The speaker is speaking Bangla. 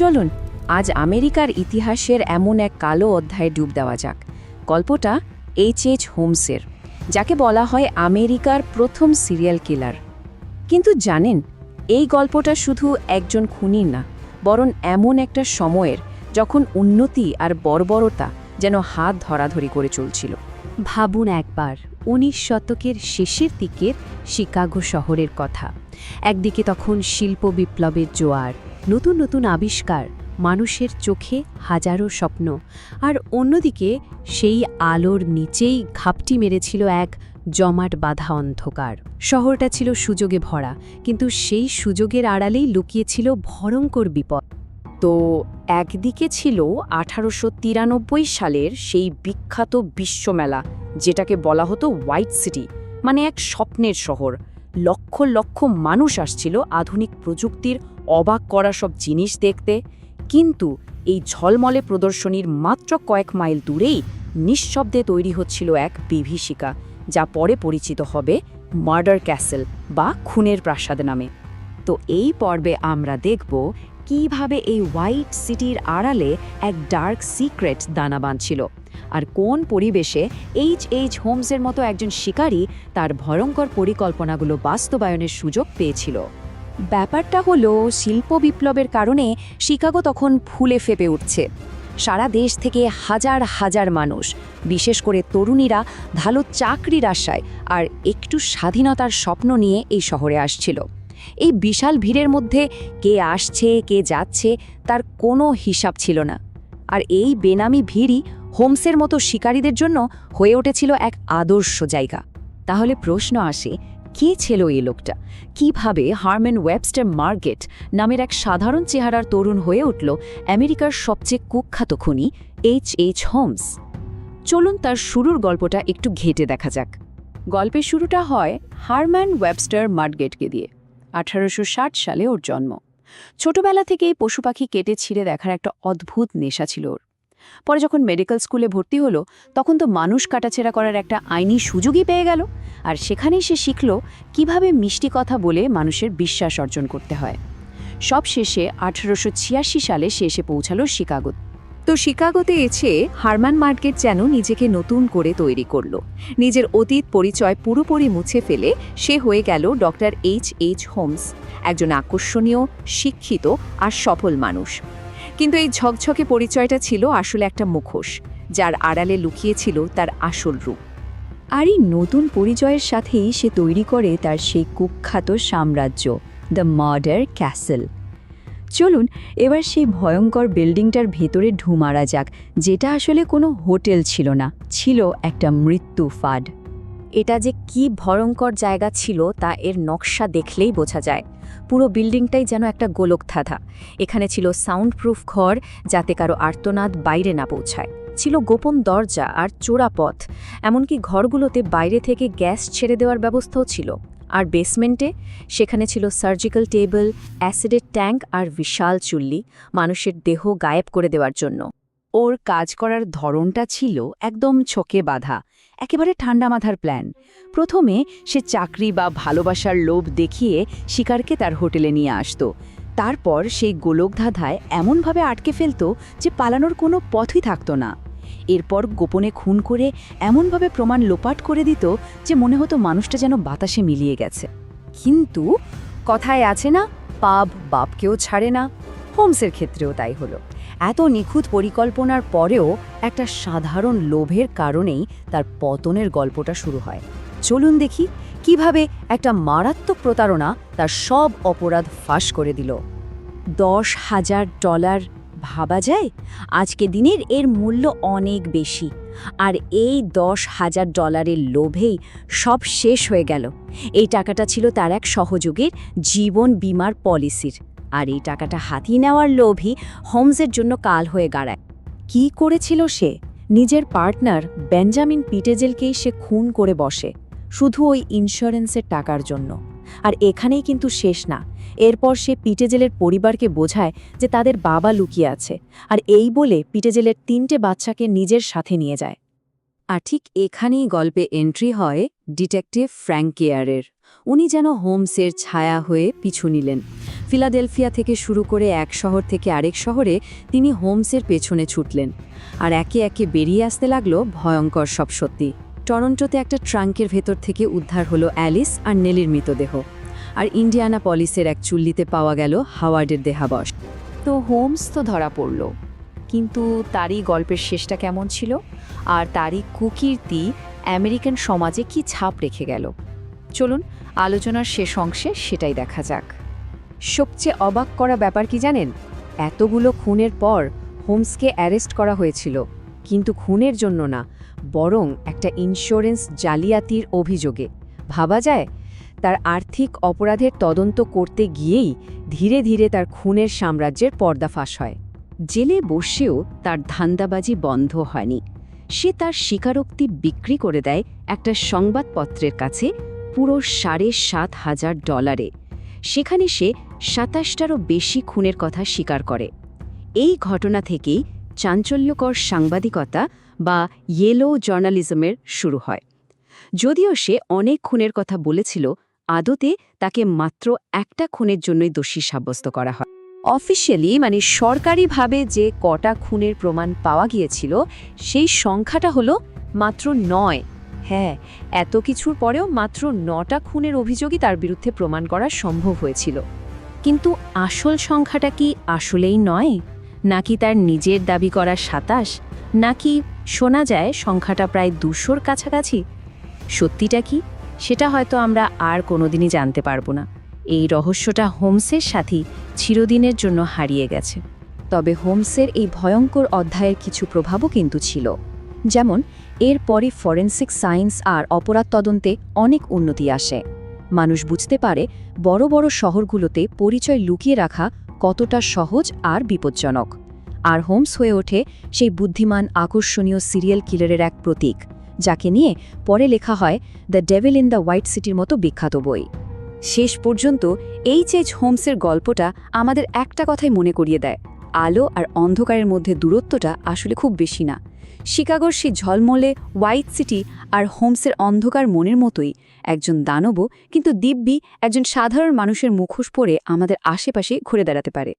চলুন, আজ আমেরিকার ইতিহাসের এমন এক কালো অধ্যায়ে ডুব দেওয়া যাক। গল্পটা এইচ এইচ হোমসের যাকে বলা হয় আমেরিকার প্রথম সিরিয়াল কিলার। কিন্তু জানেন, এই গল্পটা শুধু একজন খুনির না, বরং এমন একটা সময়ের যখন উন্নতি আর বর্বরতা যেন হাত ধরাধরি করে চলছিল। ভাবুন একবার, উনিশ শতকের শেষের দিকের শিকাগো শহরের কথা। একদিকে তখন শিল্প বিপ্লবের জোয়ার নতুন নতুন আবিষ্কার, মানুষের চোখে হাজারো স্বপ্ন। আর অন্যদিকে, সেই আলোর নিচেই ঘাপটি মেরেছিল এক জমাট বাধা অন্ধকার। শহরটা ছিল সুযোগে ভরা, কিন্তু সেই সুযোগের আড়ালেই লুকিয়েছিল ভয়ঙ্কর বিপদ। তো একদিকে ছিল আঠারোশো তিরানব্বই সালের সেই বিখ্যাত বিশ্বমেলা, যেটাকে বলা হতো হোয়াইট সিটি মানে এক স্বপ্নের শহর। লক্ষ লক্ষ মানুষ আসছিল আধুনিক প্রযুক্তির অবাক করা সব জিনিস দেখতে, কিন্তু এই ঝলমলে প্রদর্শনীর মাত্র কয়েক মাইল দূরেই নিঃশব্দে তৈরি হচ্ছিল এক বিভীষিকা, যা পরে পরিচিত হবে মার্ডার ক্যাসেল বা খুনের প্রাসাদ নামে। তো এই পর্বে আমরা দেখব কীভাবে এই হোয়াইট সিটির আড়ালে এক ডার্ক সিক্রেট দানা বাঁধছিল আর কোন পরিবেশে এইচ এইচ হোমসের মতো একজন শিকারী তার ভয়ঙ্কর পরিকল্পনাগুলো বাস্তবায়নের সুযোগ পেয়েছিল। ব্যাপারটা হলো, শিল্প বিপ্লবের কারণে শিকাগো তখন ফুলে ফেপে উঠছে। সারা দেশ থেকে হাজার হাজার মানুষ, বিশেষ করে তরুণীরা, ভালো চাকরির আশায় আর একটু স্বাধীনতার স্বপ্ন নিয়ে এই শহরে আসছিল। এই বিশাল ভিড়ের মধ্যে কে আসছে, কে যাচ্ছে, তার কোনো হিসাব ছিল না। আর এই বেনামি ভিড়ই হোমসের মতো শিকারীদের জন্য হয়ে উঠেছিল এক আদর্শ জায়গা। তাহলে প্রশ্ন আসে কে ছিল এই লোকটা? কীভাবে হারম্যান ওয়েবস্টার মার্গেট নামের এক সাধারণ চেহারার তরুণ হয়ে উঠল আমেরিকার সবচেয়ে কুখ্যাত খুনি এইচ এইচ হোমস? চলুন তার শুরুর গল্পটা একটু ঘেটে দেখা যাক। গল্পের শুরুটা হয় হারম্যান ওয়েবস্টার মার্গেটকে দিয়ে। আঠারোশো ষাট সালে ওর জন্ম। ছোটবেলা থেকেই পশু পাখি কেটে ছিঁড়ে দেখার একটা অদ্ভুত নেশা ছিল ওর। পরে যখন মেডিকেল স্কুলে ভর্তি হলো, তখন তো মানুষ কাটাছেড়া করার একটা আইনি সুযোগই পেয়ে গেল। আর সেখানেই সে শিখল কীভাবে মিষ্টি কথা বলে মানুষের বিশ্বাস অর্জন করতে হয়। সব শেষে আঠারোশো ছিয়াশি সালে সে এসে পৌঁছালো শিকাগো তো শিকাগোতে এসে হারম্যান মার্কেট যেন নিজেকে নতুন করে তৈরি করল। নিজের অতীত পরিচয় পুরোপুরি মুছে ফেলে সে হয়ে গেল ডক্টর এইচ এইচ হোমস, একজন আকর্ষণীয়, শিক্ষিত আর সফল মানুষ। কিন্তু এই ঝকঝকে পরিচয়টা ছিল আসলে একটা মুখোশ, যার আড়ালে লুকিয়েছিল তার আসল রূপ। আর এই নতুন পরিচয়ের সাথেই সে তৈরি করে তার সেই কুখ্যাত সাম্রাজ্য, দ্য মার্ডার ক্যাসেল চলুন, এবার সেই ভয়ঙ্কর বিল্ডিংটার ভেতরে ঢু মারা যাক, যেটা আসলে কোনো হোটেল ছিল না, ছিল একটা মৃত্যু ফাড এটা যে কি ভয়ঙ্কর জায়গা ছিল তা এর নকশা দেখলেই বোঝা যায়। পুরো বিল্ডিংটাই যেন একটা গোলক থাথা এখানে ছিল সাউন্ড প্রুফ ঘর, যাতে কারও আর্তনাদ বাইরে না পৌঁছায়। ছিল গোপন দরজা আর চোরা পথ। এমনকি ঘরগুলোতে বাইরে থেকে গ্যাস ছেড়ে দেওয়ার ব্যবস্থাও ছিল। আর বেসমেন্টে? সেখানে ছিল সার্জিক্যাল টেবিল অ্যাসিডের ট্যাঙ্ক আর বিশাল চুল্লি, মানুষের দেহ গায়েব করে দেওয়ার জন্য। ওর কাজ করার ধরনটা ছিল একদম ছকে বাঁধা। একেবারে ঠান্ডা মাথার প্ল্যান প্রথমে সে চাকরি বা ভালোবাসার লোভ দেখিয়ে শিকারকে তার হোটেলে নিয়ে আসতো। তারপর সেই গোলকধাঁধায় এমনভাবে আটকে ফেলত যে পালানোর কোনো পথই থাকতো না। এরপর গোপনে খুন করে এমনভাবে প্রমাণ লোপাট করে দিত যে মনে হতো মানুষটা যেন বাতাসে মিলিয়ে গেছে। কিন্তু কথায় আছে না, পাপ বাপকেও ছাড়ে না, হোমসের ক্ষেত্রেও তাই হলো। এত নিখুঁত পরিকল্পনার পরেও একটা সাধারণ লোভের কারণেই তার পতনের গল্পটা শুরু হয়। চলুন দেখি কীভাবে একটা মারাত্মক প্রতারণা তার সব অপরাধ ফাঁস করে দিল। দশ হাজার ডলার ভাবা যায়? আজকে দিনের এর মূল্য অনেক বেশি। আর এই দশ হাজার ডলারের লোভেই সব শেষ হয়ে গেল। এই টাকাটা ছিল তার এক সহযোগীর জীবন বিমার পলিসির। আর এই টাকাটা হাতিয়ে নেওয়ার লোভই হোমসের জন্য কাল হয়ে গাড়ায় কি করেছিল সে? নিজের পার্টনার বেঞ্জামিন পিটেজেলকেই সে খুন করে বসে, শুধু ওই ইন্স্যুরেন্সের টাকার জন্য। আর এখানেই কিন্তু শেষ না। এরপর সে পিটেজেলের পরিবারকে বোঝায় যে তাদের বাবা লুকিয়ে আছে, আর এই বলে পিটেজেলের তিনটে বাচ্চাকে নিজের সাথে নিয়ে যায়। আর ঠিক এখানেই গল্পে এন্ট্রি হয় ডিটেকটিভ ফ্র্যাঙ্ক কেয়ারের। উনি যেন হোমসের ছায়া হয়ে পিছু নিলেন। ফিলাডেলফিয়া থেকে শুরু করে এক শহর থেকে আরেক শহরে তিনি হোমসের পেছনে ছুটলেন আর একে একে বেরিয়ে আসতে লাগল ভয়ঙ্কর সব সত্যি। টরন্টোতে একটা ট্রাঙ্কের ভেতর থেকে উদ্ধার হলো অ্যালিস আর নেলির মৃতদেহ আর ইন্ডিয়ানা পলিসের এক চুল্লিতে পাওয়া গেল হাওয়ার্ডের দেহাবশ। তো হোমস তো ধরা পড়ল। কিন্তু তারই গল্পের শেষটা কেমন ছিল? আর তারই কুকীর্তি আমেরিকান সমাজে কি ছাপ রেখে গেল? চলুন আলোচনার শেষ অংশে সেটাই দেখা যাক। সবচেয়ে অবাক করা ব্যাপার কি জানেন? এতগুলো খুনের পর হোমসকে অ্যারেস্ট করা হয়েছিল, কিন্তু খুনের জন্য না, বরং একটা ইন্স্যুরেন্স জালিয়াতির অভিযোগে। ভাবা যায়, তার আর্থিক অপরাধের তদন্ত করতে গিয়েই ধীরে ধীরে তার খুনের সাম্রাজ্যের পর্দাফাশ হয়। জেলে বসেও তার ধান্দাবাজি বন্ধ হয়নি। সে তার স্বীকারোক্তি বিক্রি করে দেয় একটা সংবাদপত্রের কাছে পুরো সাড়ে সাত হাজার ডলারে। সেখানে সে সাতাশটারও বেশি খুনের কথা স্বীকার করে। এই ঘটনা থেকেই চাঞ্চল্যকর সাংবাদিকতা বা ইয়েলো জার্নালিজমের শুরু হয়। যদিও সে অনেক খুনের কথা বলেছিল, আদতে তাকে মাত্র একটা খুনের জন্যই দোষী সাব্যস্ত করা হয়। অফিসিয়ালি মানে সরকারিভাবে যে কটা খুনের প্রমাণ পাওয়া গিয়েছিল, সেই সংখ্যাটা হলো মাত্র নয়। হ্যাঁ এত কিছুর পরেও মাত্র নটা খুনের অভিযোগই তার বিরুদ্ধে প্রমাণ করা সম্ভব হয়েছিল। কিন্তু আসল সংখ্যাটা কি আসলেই নয়? নাকি তার নিজের দাবি করা সাতাশ? নাকি শোনা যায় সংখ্যাটা প্রায় দুশোর কাছাকাছি? সত্যিটা কি? সেটা হয়তো আমরা আর কোনোদিনই জানতে পারব না। এই রহস্যটা হোমসের সাথী চিরদিনের জন্য হারিয়ে গেছে। তবে হোমসের এই ভয়ঙ্কর অধ্যায়ের কিছু প্রভাবও কিন্তু ছিল। যেমন এরপরই ফরেন্সিক সায়েন্স আর অপরাধ তদন্তে অনেক উন্নতি আসে। মানুষ বুঝতে পারে, বড় বড় শহরগুলোতে পরিচয় লুকিয়ে রাখা কতটা সহজ আর বিপজ্জনক। আর হোমস হয়ে ওঠে সেই বুদ্ধিমান, আকর্ষণীয় সিরিয়াল কিলারের এক প্রতীক, যাকে নিয়ে পরে লেখা হয় the devil in the white সিটির মতো বিখ্যাত বই। শেষ পর্যন্ত এইচ এইচ হোমসের গল্পটা আমাদের একটা কথাই মনে করিয়ে দেয়, আলো আর অন্ধকারের মধ্যে দূরত্বটা আসলে খুব বেশি না। শিকাগোর সেই ঝলমলে হোয়াইট সিটি আর হোমসের অন্ধকার মনের মতোই একজন দানব কিন্তু দিব্যি একজন সাধারণ মানুষের মুখোশ পরে আমাদের আশেপাশে ঘুরে দাঁড়াতে পারে।